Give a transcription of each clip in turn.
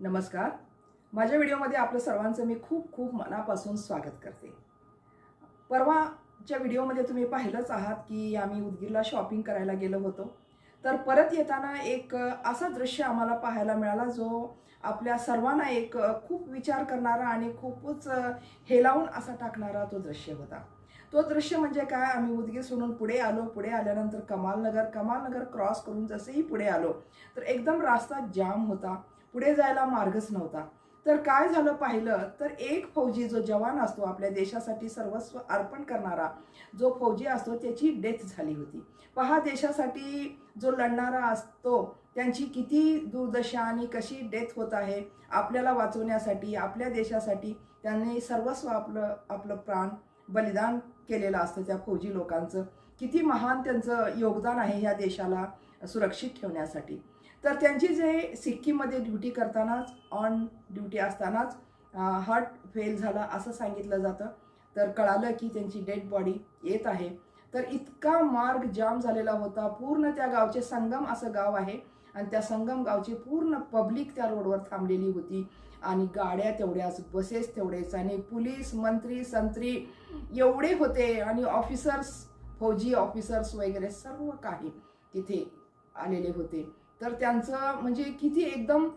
नमस्कार. माझ्या व्हिडिओमध्ये आपलं सर्वांचं मी खूप खूप मनापासून स्वागत करते. परवाच्या व्हिडिओमध्ये तुम्ही पाहिलंच आहात की आम्ही उदगीरला शॉपिंग करायला गेलो होतो. तर परत येताना एक असा दृश्य आम्हाला पाहायला मिळाला जो आपल्या सर्वांना एक खूप विचार करणारा आणि खूपच हेलावून असा टाकणारा तो दृश्य होता. तो दृश्य म्हणजे काय? आम्ही उदगीर सोडून पुढे आलो. पुढे आल्यानंतर कमालनगर कमालनगर क्रॉस करून जसेही पुढे आलो तर एकदम रास्ता जाम होता. पुढे जायला मार्गच नव्हता. तर काय झालं पाहिलं तर एक फौजी जो जवान असतो आपल्या देशासाठी सर्वस्व अर्पण करणारा जो फौजी असतो त्याची डेथ झाली होती. पहा देशासाठी जो लढणारा असतो त्यांची किती दुर्दशा आणि कशी डेथ होत आहे आपल्याला वाचवण्यासाठी आपल्या देशासाठी त्यांनी सर्वस्व आपलं आपलं प्राण बलिदान केलेलं असतं त्या फौजी लोकांचं. किती महान त्यांचं योगदान आहे ह्या देशाला सुरक्षित ठेवण्यासाठी. तर त्यांची जे सिक्कीममध्ये ड्युटी करतानाच ऑन ड्युटी असतानाच हार्ट फेल झाला असं सांगितलं जातं. तर कळालं की त्यांची डेड बॉडी येत आहे. तर इतका मार्ग जाम झालेला होता. पूर्ण त्या गावचे संगम असं गाव आहे आणि त्या संगम गावची पूर्ण पब्लिक त्या रोडवर थांबलेली होती. आणि गाड्या तेवढ्याच बसेस तेवढेच आणि पोलीस मंत्री संत्री एवढे होते आणि ऑफिसर्स फौजी ऑफिसर्स वगैरे सर्व काही तिथे आलेले होते. तर त्यांचं म्हणजे किती एकदम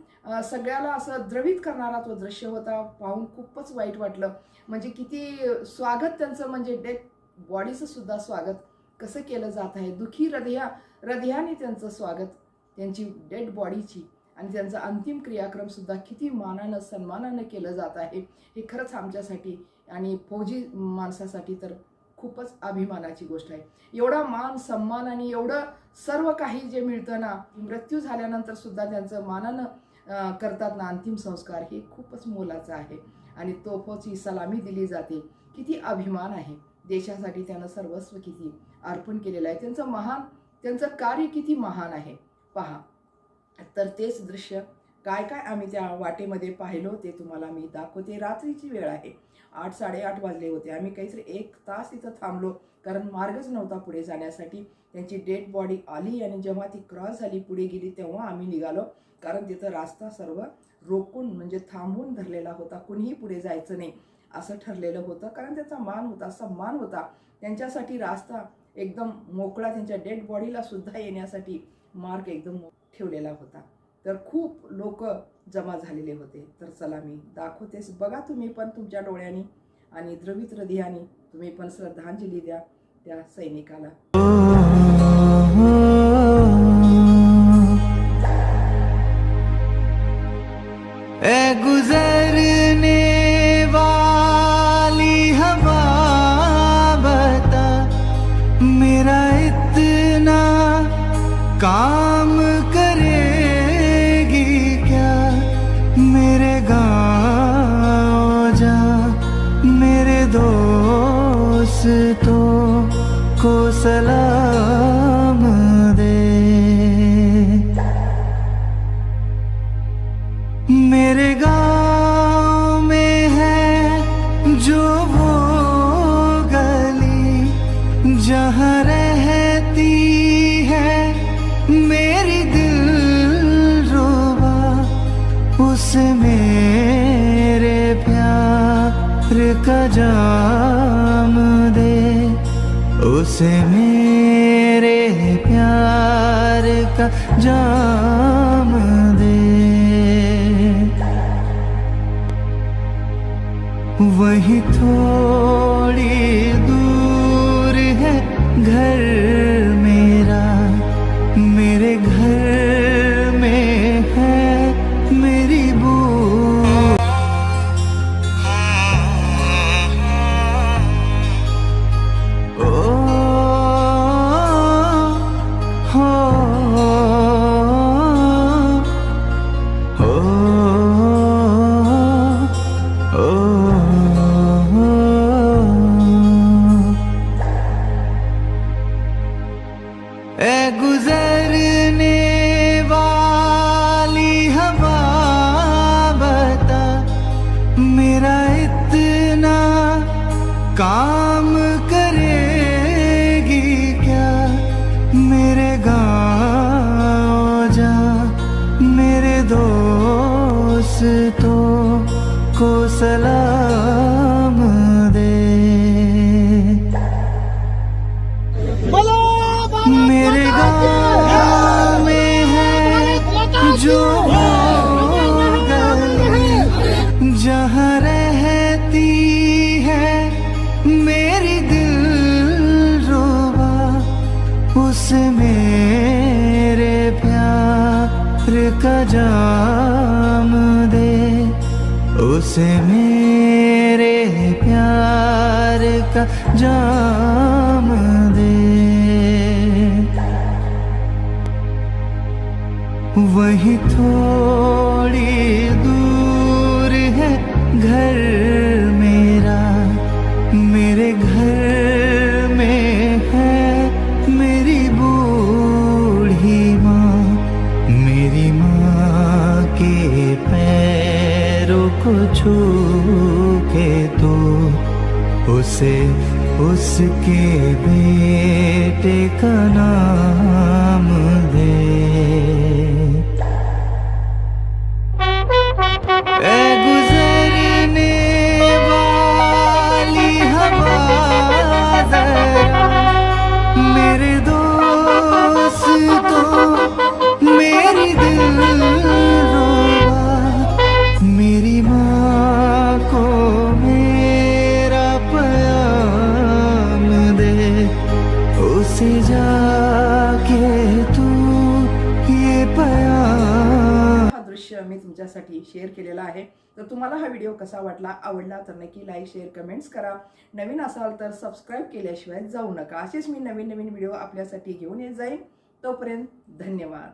सगळ्याला असं द्रवित करणारा तो दृश्य होता पाहून खूपच वाईट वाटलं. म्हणजे किती स्वागत त्यांचं म्हणजे डेथ बॉडीचं सुद्धा स्वागत कसं केलं जात आहे. दुखी हृदया हृदयाने त्यांचं स्वागत त्यांची डेड बॉडीची आणि त्यांचा अंतिम क्रियाक्रमसुद्धा किती मानानं सन्मानानं केलं जात आहे. हे खरंच आमच्यासाठी आणि फौजी माणसासाठी तर खूपच अभिमानाची गोष्ट आहे. एवढा मान सन्मान आणि एवढं सर्व काही जे मिळतं ना मृत्यू झाल्यानंतर सुद्धा त्यांचं मानानं करतात ना अंतिम संस्कार हे खूपच मोलाचं आहे. आणि तोफोची सलामी दिली जाते. किती अभिमान आहे. देशासाठी त्यानं सर्वस्व किती अर्पण केलेलं आहे. त्यांचं महान त्यांचं कार्य किती महान आहे. पहा. तर तेच दृश्य काय काय आम्ही त्या वाटेमध्ये पाहिलो ते तुम्हाला मी दाखवते. रात्रीची वेळ आहे. आठ साडेआठ वाजले होते. आम्ही काहीतरी एक तास तिथं थांबलो. कारण मार्गच नव्हता पुढे जाण्यासाठी. त्यांची डेड बॉडी आली आणि जेव्हा ती क्रॉस झाली पुढे गेली तेव्हा आम्ही निघालो. कारण तिथं रास्ता सर्व रोखून म्हणजे थांबून धरलेला होता. कुणीही पुढे जायचं नाही असं ठरलेलं होतं. कारण त्याचा मान होता सम्मान होता. त्यांच्यासाठी रास्ता एकदम मोकळा त्यांच्या डेड बॉडीला सुद्धा येण्यासाठी मार्ग एकदम ठेवलेला होता. तर खूप लोक जमा झालेले होते. तर चला मी दाखवतेस बघा तुम्ही पण तुमच्या डोळ्यांनी आणि द्रवित हृदयाने तुम्ही पण श्रद्धांजली द्या त्या सैनिकाला. मेरे जा मेरे दोस्तों को सलाम दे। मेरे गाँव में है जो वो गली जहाँ रहती है, मेरी दिल रुबा उसे प्यार का जाम दे उसे मेरे प्यार का जाम दे। वही थोड़ा मेरा इतना काम करेगी क्या? मेरे गाँव जा मेरे दोस्त दोस्तों को सलाम जाम दे उसे मेरे प्यार का जाम दे। वही थोड़ा को छू के तो उसे उसके बेटे का नाम दे। तुमच्यासाठी शेअर केलेला आहे. तर तुम्हाला हा व्हिडिओ कसा वाटला आवडला तर नक्की लाईक शेअर कमेंट्स करा. नवीन असाल तर सबस्क्राईब केल्याशिवाय जाऊ नका. असेच मी नवीन नवीन व्हिडिओ आपल्यासाठी घेऊन येत जाईन. तोपर्यंत धन्यवाद.